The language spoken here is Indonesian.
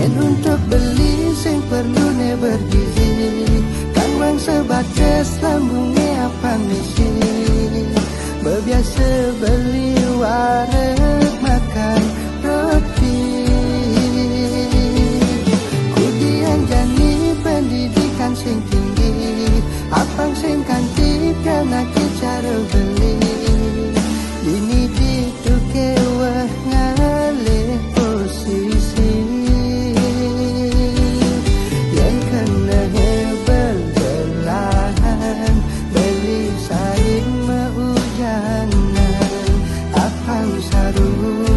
Yen untuk beli sing perlu ne bergizi kan wang sebatas lambungnya apa misi Bebiasa beli warek makan roti. Kudian jani pendidikan sing tinggi. Apang sing kanti karena cara beli. Ooh.